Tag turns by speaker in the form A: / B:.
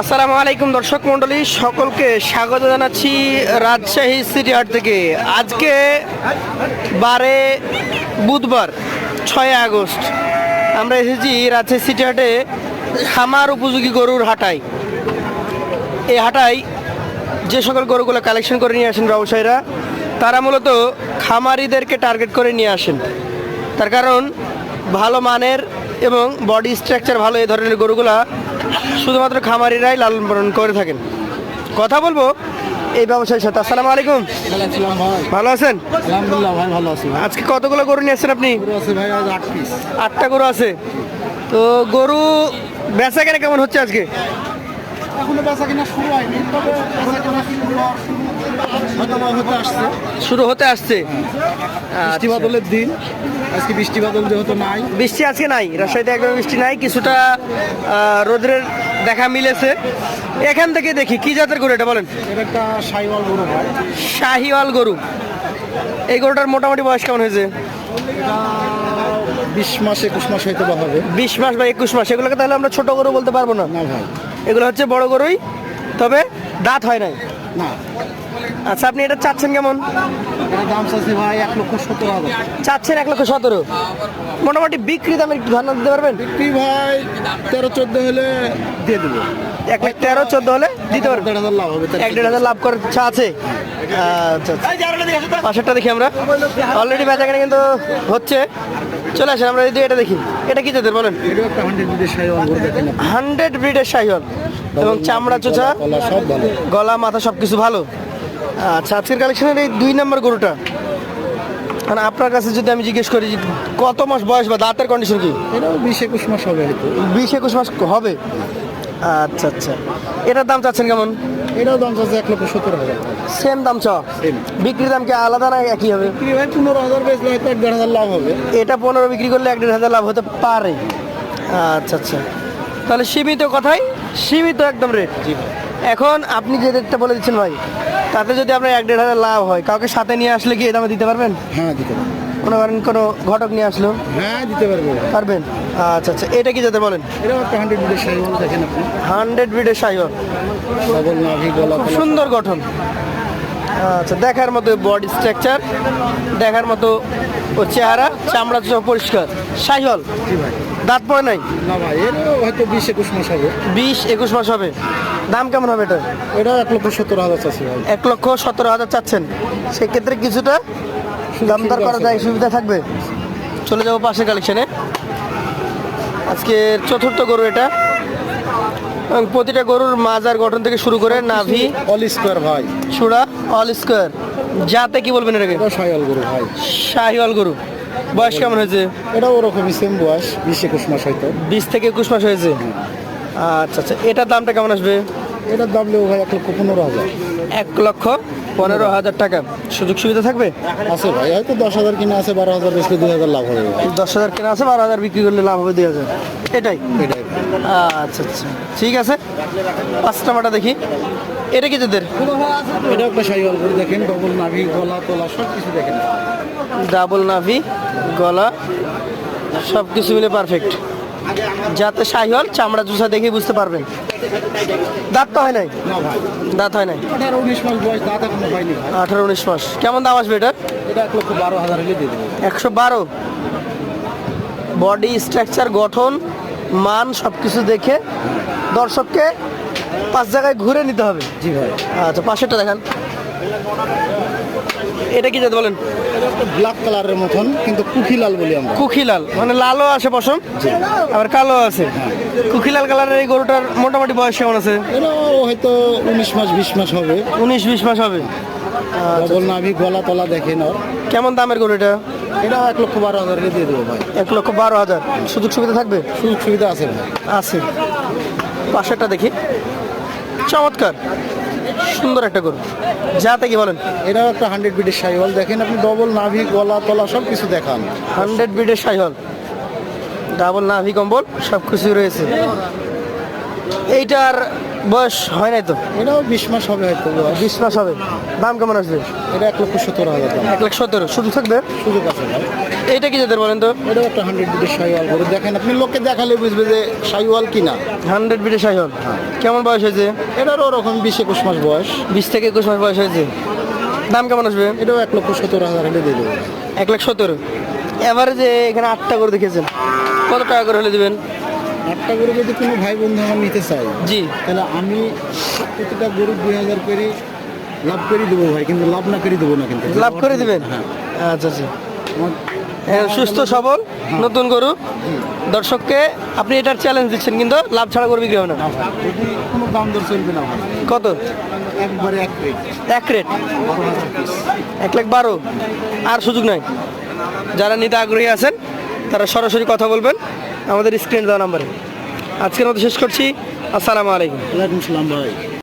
A: আসসালামু আলাইকুম দর্শক মণ্ডলী, সকলকে স্বাগত জানাচ্ছি রাজশাহী সিটি হাট থেকে। আজকে বারে বুধবার, ছয় আগস্ট। আমরা এসেছি রাজশাহী সিটি হাটে খামার উপযোগী গরুর হাটায়। এই হাটায় যে সকল গরুগুলো কালেকশন করে নিয়ে আসেন ব্যবসায়ীরা, তারা মূলত খামারিদেরকে টার্গেট করে নিয়ে আসেন। তার কারণ ভালো মানের এবং বডি স্ট্রাকচার ভালো এই ধরনের গরুগুলা শুধুমাত্র খামারিরাই লালন পালন করে থাকেন। কথা বলব এই ব্যবসায়ীর সাথে। আসসালামু আলাইকুম। ভালো আছেন?
B: আলহামদুলিল্লাহ ভাই ভালো আছি।
A: আজকে কতগুলো গরু নিয়ে আসছেন আপনি?
B: ভাই আজ আট পিস
A: আটটা গরু আছে। তো গরু বেচা কেন কেমন হচ্ছে আজকে?
B: এখনও বেচা কেনা শুরু হয়নি তবে বেচা কিনা শুরু হওয়ার শুরু হতে আসছে। বৃষ্টি
A: আচ্ছা।
B: বাদলের দিন। আজকে বৃষ্টি বাদল যেহেতু নাই।
A: বৃষ্টি আজকে নাই রাজশাহীতে একদম বৃষ্টি নাই কিছুটা রোদের দেখা মিলেছে। এখান থেকে দেখি কি জাতের গরু এটা বলেন?
B: একটা সাইওয়াল গরু
A: শাহিওয়াল গরু। এই গরুটার মোটামুটি বয়স কেমন হয়েছে?
B: বিশ মাস একুশ মাস হয়তো বা হবে।
A: বিশ মাস বা একুশ মাস এগুলোকে তাহলে আমরা ছোট গরু বলতে পারব না। এগুলো হচ্ছে বড় গরুই তবে দাঁত হয় নাই।
B: না।
A: আচ্ছা আপনি এটা চাচ্ছেন কেমন?
B: দাম চাচ্ছে ভাই এক লক্ষ হাজার।
A: চাচ্ছেন এক লক্ষ সতেরো। মোটামুটি বিক্রি দাম একটু ধারণা দিতে পারবেন?
B: বিক্রি ভাই তেরো চোদ্দ হলে দিয়ে দেবো।
A: এক লাখ তেরো চোদ্দ হলে দিতে পারবেন।
B: দেড় হাজার লাভ হবে
A: এক দেড় হাজার লাভ করার ইচ্ছা আছে? আচ্ছা আচ্ছা। পাশেরটা দেখি আমরা। অলরেডি বেচা কেনা কিন্তু হচ্ছে। চলে আসেন আমরা যদি এটা দেখি। এটা কি জাতের বলেন?
B: হান্ড্রেড
A: ব্রিডের সাইহল এবং চামড়া চোচা। গলা মাথা সব কিছু ভালো? আচ্ছা আজকের কালেকশনের এই দুই নম্বর গরুটা। মানে আপনার কাছে যদি আমি জিজ্ঞেস করি কত মাস বয়স বা দাঁতের কন্ডিশন কি?
B: এটাও বিশ একুশ মাস হবে
A: বিশ একুশ মাস হবে? আচ্ছা আচ্ছা। এটার দাম চাচ্ছেন কেমন?
B: এটাও দাম চাচ্ছে এক লক্ষ সত্তর হাজার।
A: সেম দাম চ। বিক্রির দাম কি আলাদা না একই হবে?
B: বিক্রি ভাই পনেরো হাজার বেচলে হয়তো এক দেড় হাজার লাভ হবে।
A: এটা পনেরো বিক্রি করলে এক দেড় হাজার লাভ হতে পারে। আচ্ছা আচ্ছা। তাহলে সীমিত কথাই সীমিত একদম রেট
B: জি
A: এখন আপনি যে রেটটা বলে দিচ্ছেন ভাই তাতে যদি আপনার এক দেড় হাজার লাভ হয় কাউকে সাথে নিয়ে আসলে কি এই দামে দিতে পারবেন?
B: হ্যাঁ দিতে কোনো
A: মনে করেন কোনো ঘটক নিয়ে আসলো?
B: হ্যাঁ দিতে পারবেন
A: পারবেন? আচ্ছা আচ্ছা এটা কি যাতে বলেন?
B: এটাও একটা হান্ড্রেড বিডের সাইওয়াল দেখেন আপনি।
A: হান্ড্রেড
B: নাভি গলা
A: খুব সুন্দর গঠন। আচ্ছা দেখার মতো বডি স্ট্রাকচার দেখার মতো ও চেহারা চামড়া সব পরিষ্কার। সাইহল দাঁত পড়ে নাই?
B: না ভাই এটাও হয়তো বিশ একুশ মাস হবে।
A: বিশ একুশ মাস হবে। দাম কেমন হবে এটা
B: এটা এক লক্ষ সত্তর হাজার চাচ্ছে ভাই।
A: এক লক্ষ সতেরো হাজার চাচ্ছেন। সেক্ষেত্রে কিছুটা দাম দর করা যায় সুবিধা থাকবে। চলে যাব পাশের কালেকশনে আজকে চতুর্থ গরু এটা। এবং প্রতিটা গরুর মাজার গঠন থেকে শুরু করে নাভি
B: অল স্কোয়ার ভাই।
A: চূড়া অল স্কোয়ার। যাতে কি বলবেন এটাকে?
B: সাইওয়াল গরু ভাই।
A: শাহিওয়াল গরু। বয়স কেমন হয়েছে?
B: এটাও ওরকমই সেম বয়স বিশ একুশ মাস হয়তো।
A: বিশ থেকে একুশ মাস হয়েছে? আচ্ছা আচ্ছা। এটার দামটা কেমন আসবে?
B: এটার দাম লেও ভাই এক লক্ষ পনেরো হাজার।
A: এক লক্ষ পনেরো হাজার টাকা। সুযোগ সুবিধা থাকবে?
B: আছে ভাই হয়তো দশ হাজার কিনা আছে বারো হাজার বেচলে দুই হাজার লাভ হবে।
A: দশ হাজার কেনা আছে বারো হাজার বিক্রি করলে লাভ হবে দুই হাজার। এটাই?
B: এটাই।
A: আচ্ছা আচ্ছা। ঠিক আছে। পাঁচ নাম্বারটা দেখি। এটা কি তোদের?
B: এটা একটা গরু দেখেন ডবল নাভি গলা তোলা সব কিছু দেখেন।
A: ডাবল নাভি গলা সব কিছু মিলে পারফেক্ট যাতে শাহিওয়াল চামড়া চুষা দেখে বুঝতে পারবেন। দাঁত তো হয় নাই? দাঁত হয় নাই?
B: আঠারো উনিশ মাস বয়স দাঁত এখনও ভাই।
A: আঠারো উনিশ মাস। কেমন দাম আসবে এটা
B: এটা এক লক্ষ বারো হাজার হলে দিয়ে দেবো।
A: একশো বারো। বডি স্ট্রাকচার গঠন মান সব কিছু দেখে দর্শককে পাঁচ জায়গায় ঘুরে নিতে হবে।
B: জি ভাই।
A: আচ্ছা পাশেরটা দেখান। এটা কি যেতে বলেন?
B: ব্ল্যাক কালারের মতন কিন্তু কুকি লাল বলি আমরা।
A: কুকি লাল মানে লালও আছে পশম আবার কালো আছে। কুকি লাল কালারের এই গরুটার মোটামুটি বয়স কেমন আছে?
B: হয়তো উনিশ মাস বিশ মাস হবে।
A: উনিশ বিশ মাস হবে।
B: ডবল নাভি গলা তলা দেখেন ওর।
A: কেমন দামের গরু এটা?
B: এটাও এক লক্ষ বারো হাজার দিয়ে দেবো ভাই।
A: এক লক্ষ বারো হাজার। সুযোগ সুবিধা থাকবে?
B: সুযোগ সুবিধা আছে ভাই।
A: আছে। পাশেরটা দেখি। চমৎকার। সুন্দর একটা গরু। যা কি বলেন।
B: এটাও একটা হান্ড্রেড বিটের সাইহল। দেখেন আপনি ডবল নাভি গলা তলা সব কিছু দেখান
A: হান্ড্রেড বিডের সাইহল। ডাবল নাভি কম্বল সব কিছু রয়েছে। এইটার বয়স হয় নাই তো?
B: এটাও বিশ মাস হবে হয়তো
A: বিশ মাস হবে। দাম কেমন আসবে?
B: এটা এক লক্ষ সতেরো হাজার
A: এক লাখ সতেরো শুধু থাকবে?
B: সুযোগ আছে
A: এটা কি যাদের বলেন তো?
B: এটাও একটা হান্ড্রেড বিটের শাহিওয়াল গরু। দেখেন আপনি লোককে দেখালে বুঝবে যে শাহিওয়াল কি না
A: হান্ড্রেড বিটে সাইহল কেমন বয়স হয়েছে?
B: এটারও ওরকম বিশ একুশ মাস বয়স।
A: বিশ থেকে একুশ মাস বয়স হয়েছে। দাম কেমন আসবে?
B: এটাও এক লক্ষ সতেরো হাজার হলে দিয়ে দেবো।
A: এক লাখ সতেরো এবারে যে এখানে আটটা করে দেখেছেন। কত টাকা করে হলে দেবেন?
B: একটা গরু যদি কোনো ভাই বন্ধু আমার নিতে চাই
A: জি।
B: তাহলে আমি প্রতিটা গরু দুই হাজার করে লাভ করে দেবো ভাই কিন্তু লাভ না করে দেবো না কিন্তু।
A: লাভ করে দেবেন?
B: হ্যাঁ।
A: আচ্ছা আচ্ছা। হ্যাঁ, সুস্থ সবল নতুন গরু। দর্শককে আপনি এটার চ্যালেঞ্জ দিচ্ছেন কিন্তু লাভ ছাড়া করে বিক্রি হবে না।
B: কোনো দাম দর চলবে না
A: কত?
B: একবারে এক রেট
A: এক রেট এক লাখ বারো। আর সুযোগ নাই। যারা নিতে আগ্রহী আছেন তারা সরাসরি কথা বলবেন। আমাদের স্ক্রিনে দেওয়া নাম্বারে। আজকের মতো শেষ করছি। আসসালামু আলাইকুম।
B: ওয়ালাইকুম সালাম ভাই।